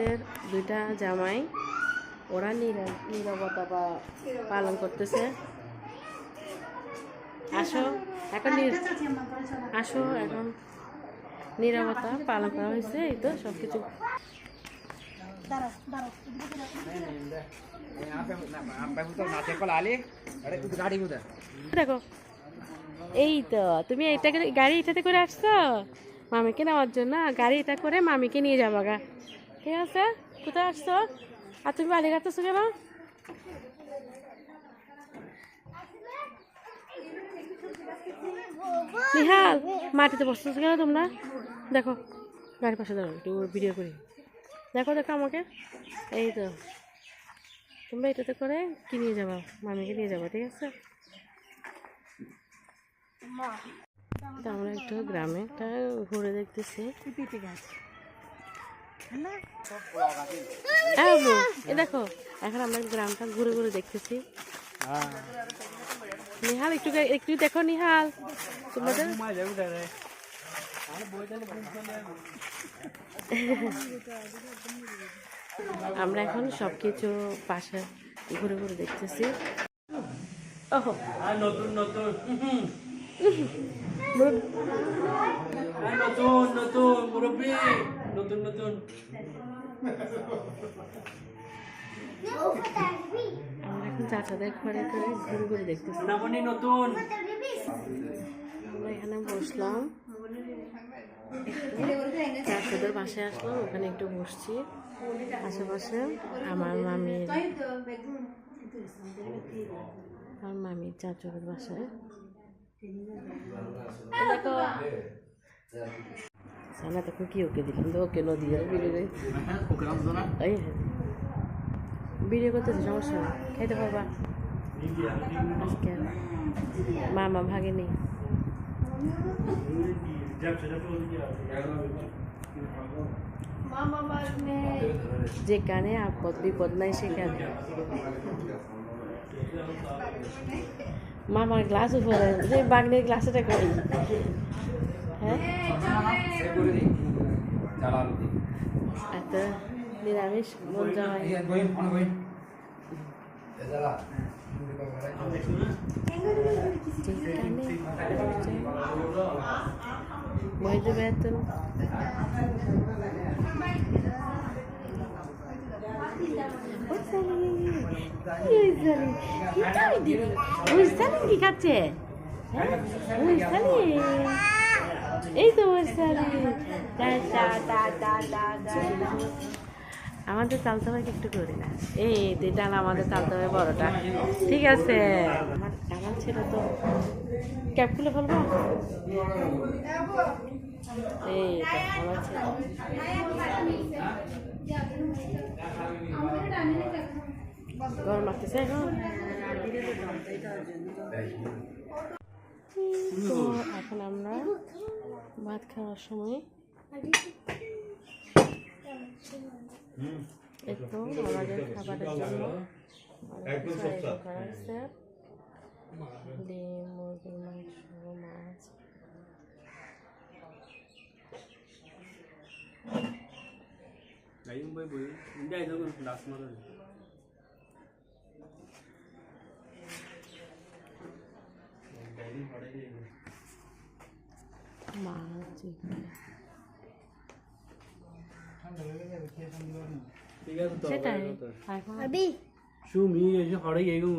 আমাদের দুইটা জামাই, ওরা নীরা- নীরবতা বা পালন করতেছে। আসো এখন আসো, এখন নীরবতা পালন করা হয়েছে, এই তো সব কিছু দেখো, এই তো, তুমি এইটাকে গাড়ি এটাতে করে আসছো? মামিকে নেওয়ার জন্য গাড়ি এটা করে মামিকে নিয়ে যাব গা। ঠিক আছে? কোথায় আসছো? আর তুমি বালি কাটতেছো কেন? নিহাল মাটিতে বসতেছো কেন তোমরা? দেখো গাড়ির পাশে দাঁড়াও একটু ভিডিও করি। দেখো দেখো আমাকে। এই তো। তোমরা এটাতে করে কি নিয়ে যাব? মামিকে নিয়ে যাব ঠিক আছে? আমরা একটু গ্রামে ঘুরে দেখতেছি। বউ, এ দেখো, এখন আমরা গ্রামটা ঘুরে ঘুরে দেখতেছি। নিহাল, একটু একটু দেখো নিহাল। তোমাদের? আমরা এখন সবকিছু পাশে ঘুরে ঘুরে দেখতেছি। নতুন নতুন নতুন নতুন, মুরব্বী। নতুন নতুন। আমরা এখন চাচাদের ঘরে ঘুরে ঘুরে ঘুরে দেখতেছি নতুন। আমরা এখানে বসলাম। চাচাদের বাসায় আসলাম ওখানে একটু বসছি। আশেপাশে আমার মামির আমার মামির চাচুদের বাসায়। এই দেখো। সানা তখন কি ওকে দিলাম তো ওকে নদী আর ভিডিও এই হ্যাঁ ভিডিও করতেছে সমস্যা নেই খাইতে পারবা আজকে মামা ভাগেনি যেখানে আপদ বিপদ নাই সেখানে মামার গ্লাস উপরে যে বাগনের গ্লাসটা কই হ্যাঁ এত নিরামিষ মন জামাই যেখানে মহিলা বেতন কি খাচ্ছে এই তো আমাদের চালতে হয় একটু করি না। এই দুইটা আমাদের চালতে হয় বড়টা। ঠিক আছে। আমার আমার ছেলে তো। ক্যাব খুলে ফেলব? এই আমার ছেলে। গরম লাগতেছে এখন? তো এখন আমরা ভাত খাওয়ার সময় একটু আমাদের খাবারের জন্য ডিম মুরগির মাংস মাছ। ঠিক আছে তো সুমি এসে হড়ে গেগো